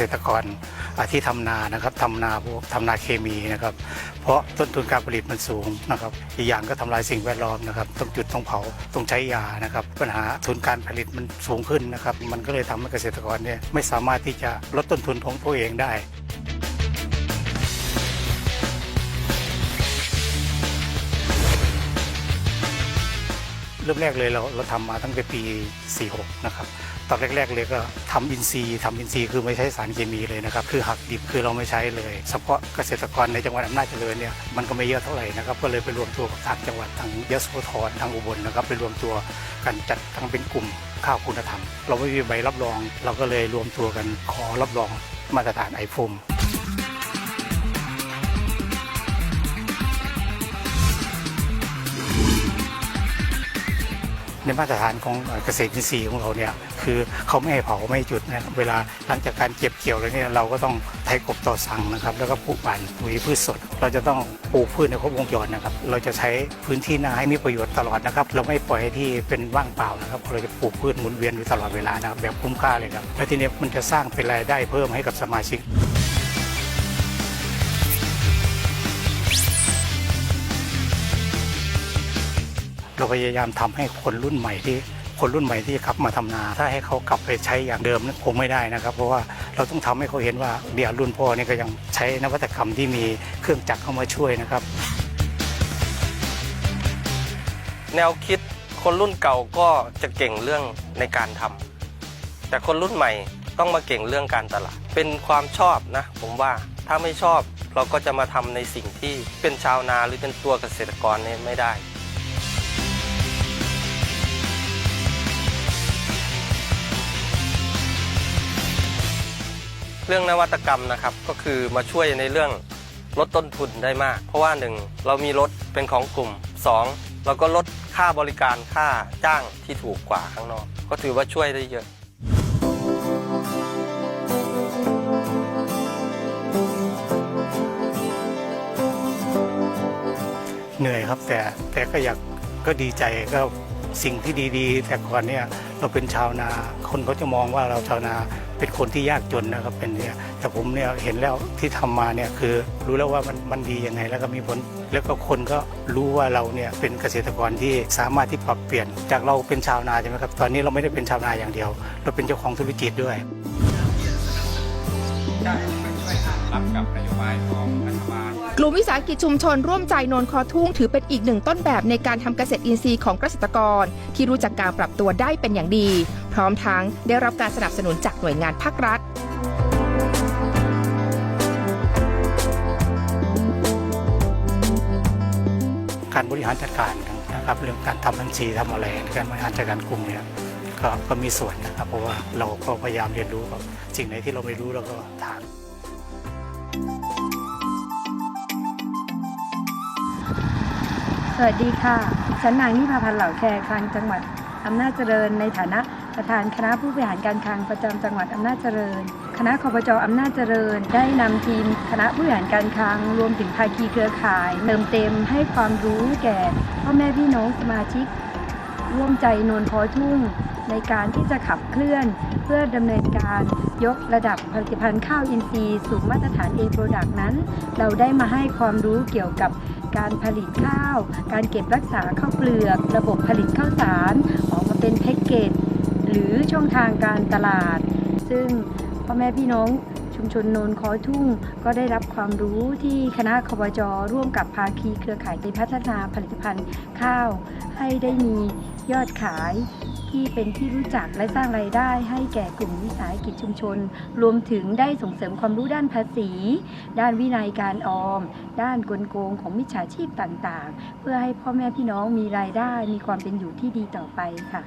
ษตรกรที่ทำนานะครับทำนาพวกทำนาเคมีนะครับ เพราะต้นทุนการผลิตมันสูงนะครับอีกอย่างก็ทำลายสิ่งแวดล้อมนะครับต้องจุดต้องเผาต้องใช้ยานะครับ ปัญหาทุนการผลิตมันสูงขึ้นนะครับ มันก็เลยทำให้เกษตรกรเนี่ยไม่สามารถที่จะลดต้นทุนของตัวเองได้เริ่มแรกเลยเราเราทำมาตั้งแต่ปี 46 นะครับ ตอนแรกๆเลยก็ทำอินทรีย์ทำอินทรีย์คือไม่ใช้สารเคมีเลยนะครับคือหักดิบคือเราไม่ใช้เลยเฉพาะเกษตรกรในจังหวัดอำนาจเจริญเนี่ยมันก็ไม่เยอะเท่าไหร่นะครับก็เลยไปรวมตัวกับทางจังหวัดทางยโสธรทางอุบลนะครับไปรวมตัวกันจัดทั้งเป็นกลุ่มข้าวคุณธรรม เราไม่มีใบรับรอง เราก็เลยรวมตัวกันขอรับรองมาตรฐานไอฟม ในมาตรฐานของเกษตรอินทรีย์ของเราเนี่ยคือเขาไม่ให้เผาไม่ให้จุดนะเวลาหลังจากการเก็บเกี่ยวแล้วเนี่ยเราก็ต้องไถกบต่อสั่งนะครับแล้วก็ปลูกป่านปุ๋ยพืชสด เราจะต้องปลูกพืชในครบวงจรนะครับเราจะใช้พื้นที่นาให้มีประโยชน์ตลอดนะครับเราไม่ปล่อยให้ที่เป็นว่างเปล่านะครับเราจะปลูกพืชหมุนเวียนอยู่ตลอดเวลานะครับแบบคุ้มค่าเลยครับและทีนี้มันจะสร้างเป็นรายได้เพิ่มให้กับสมาชิก เราพยายามทำให้คนรุ่นใหม่ที่คนรุ่นใหม่ที่ขับมาทำนา ถ้าให้เขากลับไปใช้อย่างเดิมคงไม่ได้นะครับ เพราะว่าเราต้องทำให้เขาเห็นว่าเดี๋ยวรุ่นพ่อนี่ก็ยังใช้นวัตกรรมที่มีเครื่องจักรเข้ามาช่วยนะครับ แนวคิดคนรุ่นเก่าก็จะเก่งเรื่องในการทำแต่คนรุ่นใหม่ต้องมาเก่งเรื่องการตลาด เป็นความชอบนะ ผมว่าถ้าไม่ชอบเราก็จะมาทำในสิ่งที่เป็นชาวนาหรือเป็นตัวเกษตรกรเนี่ยไม่ได้ เรื่องนวัตกรรมนะครับก็คือมาช่วยในเรื่องลดต้นทุนได้มาก เพราะว่าหนึ่งเรามีรถเป็นของกลุ่มสองเราก็ลดค่าบริการค่าจ้างที่ถูกกว่าข้างนอก ก็ถือว่าช่วยได้เยอะเหนื่อยครับแต่แต่ก็อยากก็ดีใจก็สิ่งที่ดีๆ แต่ก่อนเนี่ยเราเป็นชาวนาคนเขาจะมองว่าเราชาวนา เป็นคนที่ยากจนนะครับเป็นเนี่ยแต่ผมเนี่ยเห็นแล้วที่ทำมาเนี่ยคือรู้แล้วว่ามันมันดียังไงแล้วก็มีผล แล้วก็คนก็รู้ว่าเราเนี่ยเป็นเกษตรกรที่สามารถที่ปรับเปลี่ยน จากเราเป็นชาวนาใช่ไหมครับตอนนี้เราไม่ได้เป็นชาวนาอย่างเดียว เราเป็นเจ้าของธุรกิจด้วยรับกับนโยบายของรัฐบาล ลุ่มวิสาหกิจชุมชนร่วมใจนนคอทุ่งถือเป็นอีกหนึ่งต้นแบบในการทำเกษตรอินทรีย์ของเกษตรกร ที่รู้จักการปรับตัวได้เป็นอย่างดี พร้อมทั้งได้รับการสนับสนุนจากหน่วยงานภาครัฐการบริหารจัดการนะครับเรื่องการทำบัญชีทำอะไรการบริหารจัดการกลุ่มเนี่ยก็ก็มีส่วนนะครับเพราะว่าเราก็พยายามเรียนรู้กับสิ่งไหนที่เราไม่รู้เราก็ถาม วัสดีค่ะ ฉันนางนิพาพันธ์เหล่าแคร์คลังจังหวัดอำนาจเจริญ ในฐานะประธานคณะผู้บริหารการคลังประจำจังหวัดอำนาจเจริญ คณะคอปจอำนาจเจริญ ได้นำทีมคณะผู้บริหารการคลังรวมถึงภาคีเครือข่าย เติมเต็มให้ความรู้แก่พ่อแม่พี่น้องสมาชิก ร่วมใจนวลพอทุ่ง ในการที่จะขับเคลื่อน เพื่อดำเนินการยกระดับผลิตภัณฑ์ข้าวอินทรีย์สู่มาตรฐาน A Product นั้น เราได้มาให้ความรู้เกี่ยวกับการผลิตข้าว การเก็บรักษาข้าวเปลือก ระบบผลิตข้าวสารออกมาเป็นแพ็กเกจหรือช่องทางการตลาด ซึ่งพ่อแม่พี่น้อง ชุมชนโนนคอทุ่ง ก็ได้รับความรู้ที่คณะคบจร่วมกับภาคีเครือข่ายในพัฒนาผลิตภัณฑ์ข้าว ให้ได้มียอดขายที่เป็นที่รู้จักและสร้างรายได้ให้แก่กลุ่มวิสาหกิจชุมชน รวมถึงได้ส่งเสริมความรู้ด้านภาษี ด้านวินัยการออม ด้านกลโกงของมิจฉาชีพต่างๆ เพื่อให้พ่อแม่พี่น้องมีรายได้มีความเป็นอยู่ที่ดีต่อไปค่ะ